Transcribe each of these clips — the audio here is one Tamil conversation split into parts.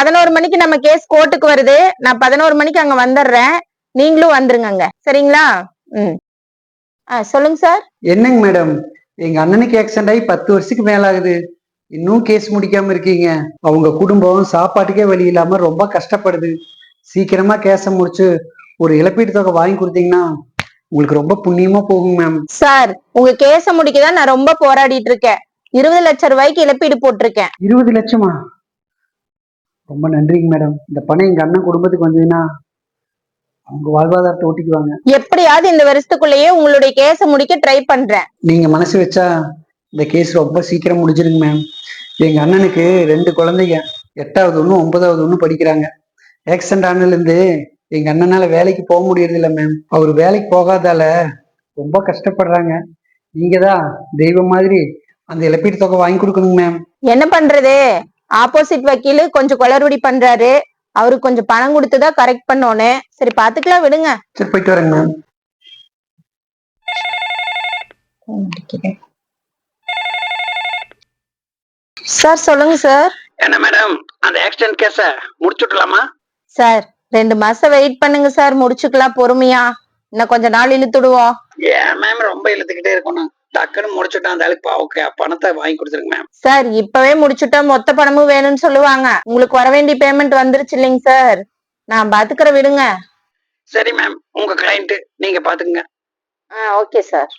பதினோரு மணிக்கு நம்ம கேஸ் கோர்ட்டுக்கு வருது. நான் பதினோரு மணிக்கு அங்க வந்துடுறேன் நீங்களும் வந்துருங்க அங்க சரிங்களா? ம். ஆ சொல்லுங்க சார். என்னங்க மேடம்? எங்க அண்ணனுக்கு ஆக்சிடென்ட் ஆகி பத்து வருஷத்துக்கு மேல ஆகுது இன்னும் கேஸ் முடிக்காம இருக்கீங்க. அவங்க குடும்பம் சாப்பாட்டுக்கே வழி இல்லாம ரொம்ப கஷ்டப்படுது. சீக்கிரமா கேஸை முடிச்சு ஒரு இழப்பீட்டு தொகை வாங்கி கொடுத்தீங்கன்னா உங்களுக்கு ரொம்ப புண்ணியமா போகும் மேம். சார் உங்க கேஸ முடிக்கதான் நான் ரொம்ப போராடிட்டு இருக்கேன். இருபது லட்சம் ரூபாய்க்கு இழப்பீடு போட்டிருக்கேன். இருபது லட்சமா? ரொம்ப நன்றிங்க மேடம். இந்த பணம் எங்க அண்ணன் குடும்பத்துக்கு வந்ததுன்னா அவங்க வாழ்வாதாரத்தை ஓட்டிக்குவாங்க. எப்படியாவது இந்த வருஷத்துக்குள்ளேயே உங்களுடைய கேஸ முடிக்க ட்ரை பண்றேன். நீங்க மனசு வச்சா இந்த கேஸ் ரொம்ப சீக்கிரம் முடிஞ்சிருங்க மேம் எங்க அண்ணனுக்கு ரெண்டு குழந்தைங்க. எட்டாவது ஒண்ணு ஒன்பதாவது ஒண்ணு படிக்கிறாங்க. ஆக்சிடென்ட் ஆனதுல இருந்து எங்க அண்ணனால வேலைக்கு போக முடியறது இல்ல மேம் அவர் வேலைக்கு போகாதால ரொம்ப கஷ்டப்படுறாங்க. நீங்க தான் தெய்வம் மாதிரி அந்த இழப்பீட்டு தொகை வாங்கி கொடுக்கணுங்க மேம் என்ன பண்றது? ஆப்போசிட் வக்கீலு கொஞ்சம் குளறுபடி பண்றாரு. அவருக்கு கொஞ்சம் பணம் கொடுத்துதான் கரெக்ட் பண்ணோன்னு. சரி பாத்துக்கலாம் விடுங்க. சரி போயிட்டு வரேங்க மேம் சார் சொல்லுங்க சார் என்ன மேடம் அந்த ஆக்சிடென்ட் கேஸ முடிச்சுடலாமா சார் ரெண்டு மாசம் வெயிட் பண்ணுங்க சார் முடிச்சுக்கலாம் பொறுமையா. இன்னும் கொஞ்ச நாள் இழுத்துடுவோம். ஏன் மேம் ரொம்ப இழுத்துக்கிட்டே இருக்கணும். டக்குன்னு முடிச்சுட்டா அந்த ஆளுக்கு ஓகே பணத்தை வாங்கி கொடுத்துருங்க மேம் சார் இப்பவே முடிச்சுட்டா மொத்த பணமும் வேணும்னு சொல்லுவாங்க. உங்களுக்கு வர வேண்டிய பேமெண்ட் வந்துருச்சு இல்லைங்க சார் நான் பாத்துக்கிற விடுங்க. சரி மேம் உங்க கிளைண்ட் நீங்க பாத்துக்கங்க. ஆ ஓகே சார்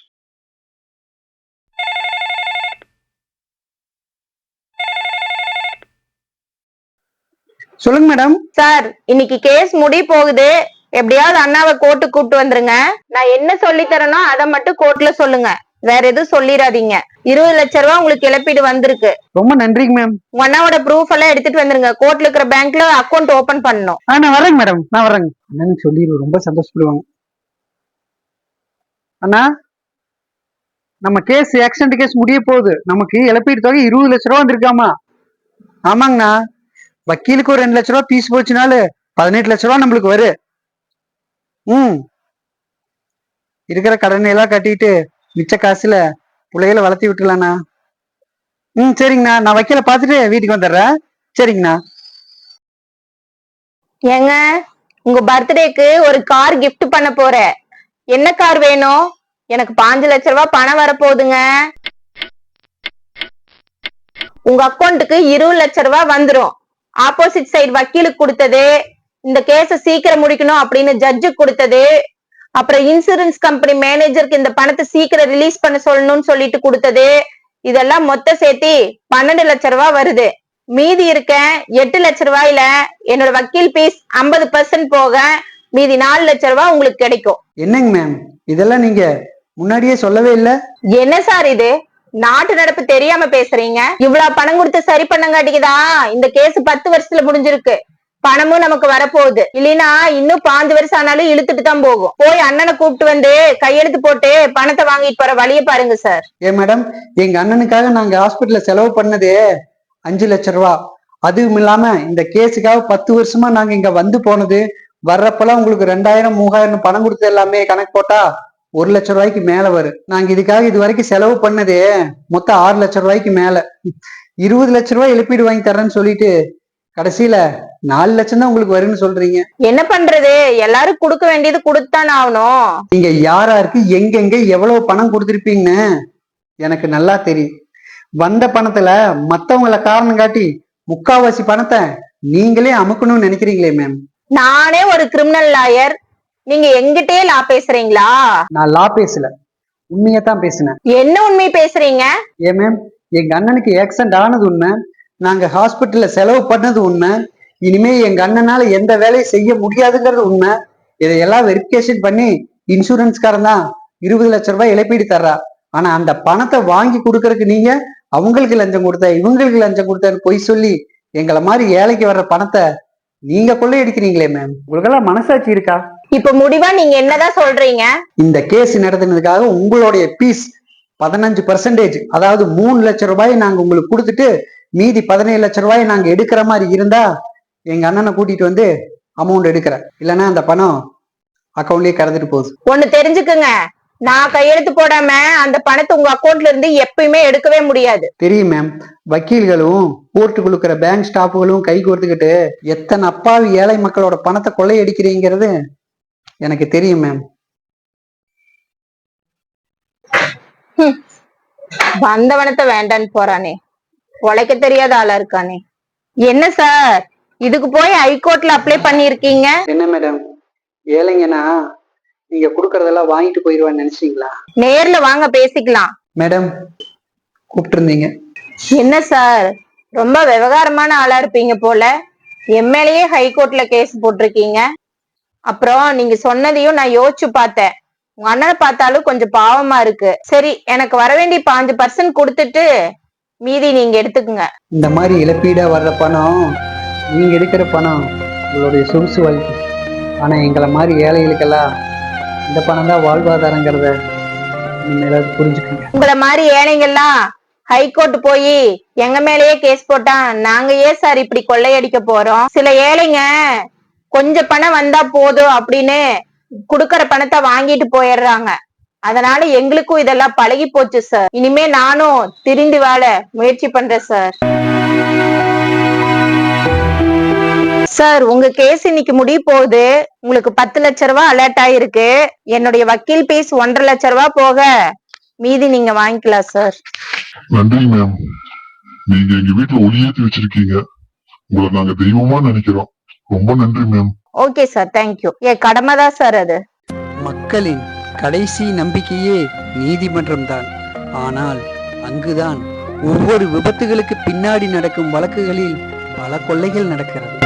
சொல்லுங்க மேடம் சார் இன்னைக்கு கேஸ் முடி போகுது. எப்படியாவது அண்ணாவை கோர்ட்டுக்கு கூட்டு வந்துருங்க. நான் என்ன சொல்லி தரேனோ அதை மட்டும் கோர்ட்ல சொல்லுங்க. வேற எதுவும் சொல்லிடாதீங்க இருபது லட்ச ரூபா உங்களுக்கு இழப்பீடு வந்திருக்கு. ரொம்ப நன்றிங்க மேம் உங்க அண்ணாவோட ப்ரூஃப் எல்லாம் எடுத்துட்டு வந்துருங்க. கோர்ட்ல இருக்கிற பேங்க்ல அக்கௌண்ட் ஓபன் பண்ணணும். ஆ நான் வரேங்க மேடம் நான் வரேங்க அண்ணனுக்கு சொல்லிடு ரொம்ப சந்தோஷப்படுவாங்க. அண்ணா நம்ம கேஸ் ஆக்சிடென்ட் கேஸ் முடிய போகுது. நமக்கு இழப்பீடு தொகை இருபது லட்ச ரூபா வந்திருக்காமா? ஆமாங்கண்ணா. வக்கீலுக்கு ஒரு ரெண்டு லட்ச ரூபா பீஸ் போச்சுனால பதினெட்டு லட்ச ரூபா நம்மளுக்கு வரும் ம். இருக்கிற கடனை எல்லாம் கட்டிட்டு மிச்ச காசுல பிள்ளைகளை வளர்த்தி விட்டுலாண்ணா ம் சரிங்கண்ணா. நான் வைக்கல பார்த்துட்டு வீட்டுக்கு வந்துடுறேன். சரிங்கண்ணா. ஏங்க உங்க பர்த்டேக்கு ஒரு கார் gift பண்ண போறேன். என்ன கார் வேணும்? எனக்கு பாஞ்சு லட்ச ரூபாய் பணம் வரப்போகுதுங்க. உங்க அக்கௌண்ட்டுக்கு இருபது லட்ச ரூபாய் வந்துரும். ஆப்போசிட் சைடு வக்கீலுக்கு கொடுத்தது. இந்த கேஸ சீக்கிரம் முடிக்கணும் அப்படின்னு ஜட்ஜுக்கு கொடுத்தது. அப்புறம் இன்சூரன்ஸ் கம்பெனி மேனேஜருக்கு இந்த பணத்தை சீக்கிரம் ரிலீஸ் பண்ண சொல்லணும்னு சொல்லிட்டு கொடுத்தது. இதெல்லாம் மொத்த சேர்த்தி பன்னெண்டு லட்ச ரூபாய் வருது. மீதி இருக்க எட்டு லட்ச ரூபாயில என்னோட வக்கீல் பீஸ் ஐம்பது பர்சன்ட் போக மீதி நாலு லட்ச ரூபாய் உங்களுக்கு கிடைக்கும். என்னங்க மேம் இதெல்லாம் நீங்க முன்னாடியே சொல்லவே இல்ல? என்ன சார் இது? நாட்டு நடப்பு தெரியாம பேசுறீங்க. இவ்வளவு பணம் கொடுத்து சரி பண்ணங்காட்டிக்குதா? இந்த கேஸ் பத்து வருஷத்துல முடிஞ்சிருக்கு. பணமும் நமக்கு வரப்போகுது. இல்லைன்னா இன்னும் பாஞ்சு வருஷம் ஆனாலும் இழுத்துட்டு தான் போகும். போய் அண்ணனை கூப்பிட்டு வந்து கையெழுத்து போட்டு பணத்தை வாங்கிட்டு போற வழியை பாருங்க சார் ஏன் மேடம் எங்க அண்ணனுக்காக நாங்க ஹாஸ்பிட்டல்ல செலவு பண்ணதே அஞ்சு லட்ச ரூபா. அதுவும் இல்லாம இந்த கேஸுக்காக பத்து வருஷமா நாங்க இங்க வந்து போனது. வர்றப்பெல்லாம் உங்களுக்கு ரெண்டாயிரம் மூவாயிரம் பணம் கொடுத்தது எல்லாமே கணக்கு போட்டா ஒரு லட்ச ரூபாய்க்கு மேல வரும். நாங்க இதுக்காக இது வரைக்கும் செலவு பண்ணதே மொத்தம் ஆறு லட்ச ரூபாய்க்கு மேல. இருபது லட்ச ரூபாய் இழப்பீடு வாங்கி தரேன்னு சொல்லிட்டு கடைசியில நாலு லட்சம் தான் உங்களுக்கு வரும்னு சொல்றீங்க. என்ன பண்றது? எல்லாரும் கொடுக்க வேண்டியது கொடுத்தானே ஆகணும். நீங்க யாராருக்கு எங்கெங்க எவ்வளவு பணம் கொடுத்திருப்பீங்கன்னு எனக்கு நல்லா தெரியும். வந்த பணத்துல மத்தவங்கள காரணம் காட்டி முக்காவாசி பணத்தை நீங்களே அமுக்கணும்னு நினைக்கிறீங்களே மேம் நானே ஒரு கிரிமினல் லாயர் நீங்க எங்கிட்டயே லா பேசுறீங்களா? நான் லா பேசல. உண்மையை தான் பேசினேன். என்ன உண்மை பேசுறீங்க? ஏன் மேம் எங்க அண்ணனுக்கு ஆக்சிடென்ட் ஆனது உண்மை. நாங்க ஹாஸ்பிட்டல்ல செலவு பண்ணது உண்மை. இனிமே எங்க அண்ணனால எந்த வேலையும் செய்ய முடியாதுங்கிறது உண்மை. இதையெல்லாம் வெரிஃபிகேஷன் பண்ணி இன்சூரன்ஸ்காரன் தான் இருபது லட்ச ரூபாய் இழப்பீடு தர்றா. ஆனா அந்த பணத்தை வாங்கி கொடுக்கறதுக்கு நீங்க அவங்களுக்கு லஞ்சம் கொடுத்த இவங்களுக்கு லஞ்சம் கொடுத்தன்னு பொய் சொல்லி எங்களை மாதிரி ஏழைக்கு வர்ற பணத்தை நீங்க கொள்ளையடிக்கிறீங்களே மேம் உங்களுக்கெல்லாம் மனசாட்சி இருக்கா? இப்ப முடிவா நீங்க என்னதான் சொல்றீங்க? இந்த கேஸ் நடத்தினதுக்காக உங்களுடைய பீஸ் பதினஞ்சு பர்சன்டேஜ் அதாவது மூணு லட்சம் ரூபாயை நாங்க உங்களுக்கு கொடுத்துட்டு மீதி பதினேழு லட்சம் ரூபாயை நாங்க எடுக்கிற மாதிரி இருந்தா எங்க அண்ணனை கூட்டிட்டு வந்து அமௌண்ட் எடுக்கிறேன் இல்லைன்னா அந்த பணம் அக்கௌண்ட்லயே கடந்துட்டு போகுது. ஒண்ணு தெரிஞ்சுக்குங்க. நான் கையெழுத்து போடாம அந்த பணத்தை உங்க அக்கவுண்ட்ல இருந்து எப்பயுமே எடுக்கவே முடியாது. தெரியும் மேம் வக்கீல்களும் கோர்ட்டு கொடுக்குற பேங்க் ஸ்டாஃப்களும் கை கோர்த்துக்கிட்டு எத்தனை அப்பாவி ஏழை மக்களோட பணத்தை கொள்ளையடிக்கிறீங்கிறது எனக்கு தெரியும் மேம் வந்தவனத்தை வேண்டான்னு போறானே. உழைக்க தெரியாத ஆளா இருக்கானே. என்ன சார்? இதுக்கு போய் ஹைகோர்ட்ல அப்ளை பண்ணிருக்கீங்க என்ன மேடம் ஏழைங்கன்னா நீங்க கொடுக்கறதெல்லாம் வாங்கிட்டு போயிடுவான்னு நினைச்சீங்களா? நேர்ல வாங்க பேசிக்கலாம். மேடம் கூப்பிட்டுருந்தீங்க. என்ன சார்? ரொம்ப விவகாரமான ஆளா இருப்பீங்க போல. எம்எல்ஏ ஹைகோர்ட்ல கேஸ் போட்டிருக்கீங்க. அப்புறம் நீங்க சொன்னதையும் நான் யோசிச்சு பார்த்தேன். உங்க அண்ணனை பார்த்தாலும் கொஞ்சம் பாவமா இருக்கு. சரி எனக்கு வர வேண்டிய பாஞ்சு பர்சன்ட் கொடுத்துட்டு மீதி நீங்க எடுத்துக்குங்க. இந்த மாதிரி இழப்பீடா வர்ற பணம் நீங்க எடுக்கிற பணம் உங்களுடைய சொகுசு வாழ்க்கை. ஆனா எங்களை மாதிரி ஏழைகளுக்கெல்லாம் இந்த பணம் தான் வாழ்வாதாரங்கிறத நீங்க புரிஞ்சுக்கங்க. உங்களை மாதிரி ஏழைங்கெல்லாம் ஹைகோர்ட் போய் எங்க மேலயே கேஸ் போட்டா நாங்க ஏன் சார் இப்படி கொள்ளையடிக்க போறோம்? சில ஏழைங்க கொஞ்சம் பணம் வந்தா போதும் அப்படின்னு குடுக்கற பணத்தை வாங்கிட்டு போயிடுறாங்க. அதனால எங்களுக்கும் இதெல்லாம் பழகி போச்சு சார் இனிமே நானும் திரிந்து வாழ முயற்சி பண்றேன் சார் சார் உங்க கேஸ் இன்னைக்கு முடிய போகுது. உங்களுக்கு பத்து லட்ச ரூபா அலர்ட் ஆயிருக்கு. என்னுடைய வக்கீல் பீஸ் ஒன்றரை லட்ச ரூபாய் போக மீதி நீங்க வாங்கிக்கலாம் சார் நன்றி மேம் நீங்க எங்க வீட்டுல ஒளியேத்தி வச்சிருக்கீங்க. உங்களை நாங்க தெய்வமா நினைக்கிறோம். ரொம்ப நன்றி ma'am okay sir thank you ஏ கடமை தான் சார் அது. மக்களின் கடைசி நம்பிக்கையே நீதிமன்றம் தான். ஆனால் அங்குதான் ஒவ்வொரு விபத்துகளுக்கு பின்னாடி நடக்கும் வழக்குகளில் பல கொள்ளைகள் நடக்கிறது.